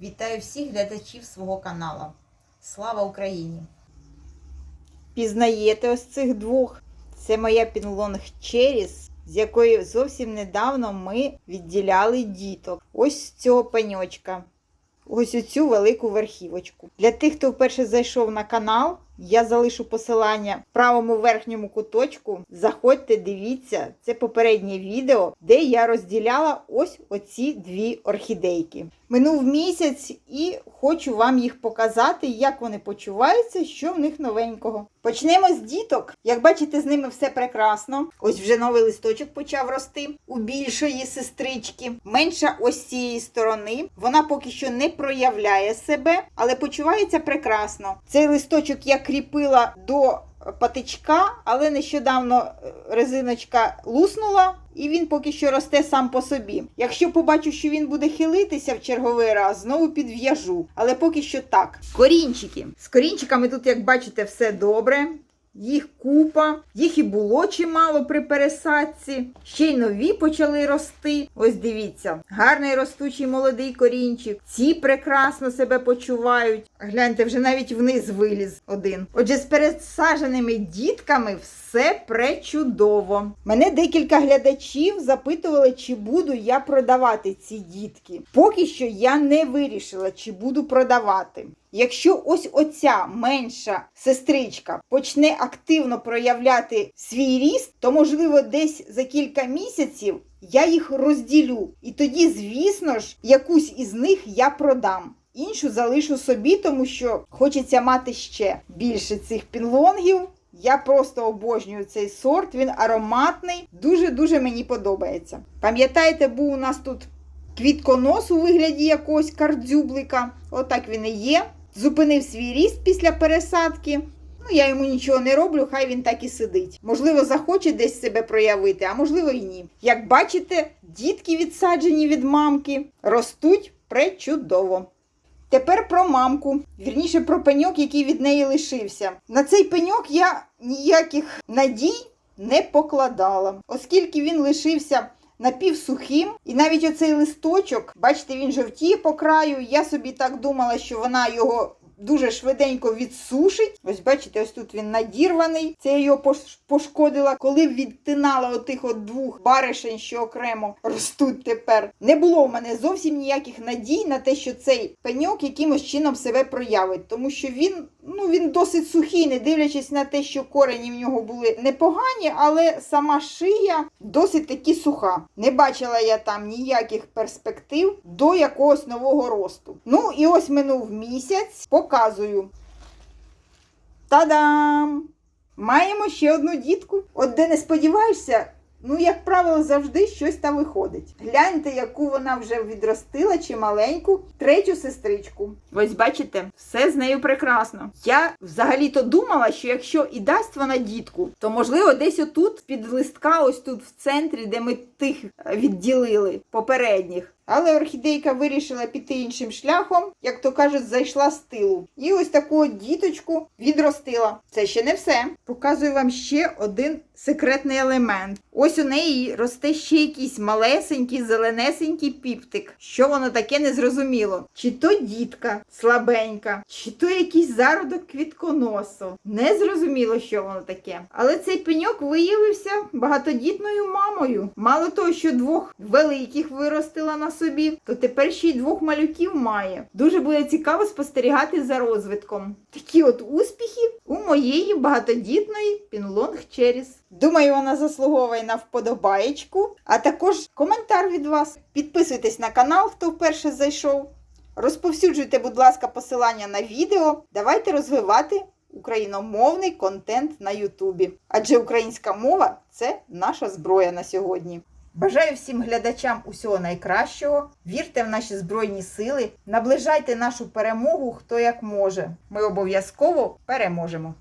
Вітаю всіх глядачів свого каналу. Слава Україні! Пізнаєте ось цих двох? Це моя пінлонг Черіс, з якої зовсім недавно ми відділяли діток. Ось з цього пеньочка. Ось оцю велику верхівочку. Для тих, хто вперше зайшов на канал, я залишу посилання в правому верхньому куточку. Заходьте, дивіться, це попереднє відео, де я розділяла ось оці дві орхідейки. Минув місяць і хочу вам їх показати, як вони почуваються, що в них новенького. Почнемо з діток. Як бачите, з ними все прекрасно. Ось вже новий листочок почав рости у більшої сестрички. Менша ось цієї сторони. Вона поки що не проявляє себе, але почувається прекрасно. Цей листочок я кріпила до патичка, але нещодавно е, резиночка луснула. І він поки що росте сам по собі. Якщо побачу, що він буде хилитися в черговий раз, знову підв'яжу. Але поки що так. Корінчики. З корінчиками тут, як бачите, все добре. Їх купа, їх і було чимало при пересадці. Ще й нові почали рости. Ось дивіться, гарний ростучий молодий корінчик. Ці прекрасно себе почувають. Гляньте, вже навіть вниз виліз один. Отже, з пересадженими дітками все пречудово. Мене декілька глядачів запитували, чи буду я продавати ці дітки. Поки що я не вирішила, чи буду продавати. Якщо ось оця менша сестричка почне активно проявляти свій ріст, то можливо десь за кілька місяців я їх розділю. І тоді, звісно ж, якусь із них я продам. Іншу залишу собі, тому що хочеться мати ще більше цих пінлонгів. Я просто обожнюю цей сорт, він ароматний, дуже-дуже мені подобається. Пам'ятаєте, був у нас тут квітконос у вигляді якогось кардзюблика. Отак він і є. Зупинив свій ріст після пересадки. Ну, я йому нічого не роблю, хай він так і сидить. Можливо, захоче десь себе проявити, а можливо і ні. Як бачите, дітки відсаджені від мамки ростуть пречудово. Тепер про мамку, вірніше про пеньок, який від неї лишився. На цей пеньок я ніяких надій не покладала, оскільки він лишився напівсухим. І навіть оцей листочок, бачите, він жовтіє по краю. Я собі так думала, що вона його. Дуже швиденько відсушить. Ось бачите, ось тут він надірваний. Це його пош- пошкодила, коли відтинала отих от двох баришень, що окремо ростуть тепер. Не було в мене зовсім ніяких надій на те, що цей пеньок якимось чином себе проявить, тому що він, ну, він досить сухий, не дивлячись на те, що корені в нього були непогані, але сама шия досить таки суха. Не бачила я там ніяких перспектив до якогось нового росту. Ну і ось минув місяць, показую. Та-дам! Маємо ще одну дітку. От де не сподіваєшся, ну, як правило, завжди щось там виходить. Гляньте, яку вона вже відростила, чи маленьку, третю сестричку. Ось бачите, все з нею прекрасно. Я взагалі-то думала, що якщо і дасть вона дітку, то можливо десь отут під листка, ось тут в центрі, де ми тих відділили попередніх. Але орхідейка вирішила піти іншим шляхом, як то кажуть, зайшла з тилу. І ось таку от діточку відростила. Це ще не все. Показую вам ще один секретний елемент. Ось у неї росте ще якийсь малесенький, зеленесенький піптик. Що воно таке незрозуміло. Чи то дітка слабенька, чи то якийсь зародок квітконосу. Незрозуміло, що воно таке. Але цей пеньок виявився багатодітною мамою. Мало того, що двох великих виростила на собі, то тепер ще й двох малюків має. Дуже буде цікаво спостерігати за розвитком. Такі от успіхи у моєї багатодітної Пінлонг Черіс. Думаю, вона заслуговує на вподобаєчку, а також коментар від вас. Підписуйтесь на канал, хто вперше зайшов. Розповсюджуйте, будь ласка, посилання на відео. Давайте розвивати україномовний контент на Ютубі. Адже українська мова це наша зброя на сьогодні. Бажаю всім глядачам усього найкращого. Вірте в наші збройні сили, наближайте нашу перемогу хто як може. Ми обов'язково переможемо.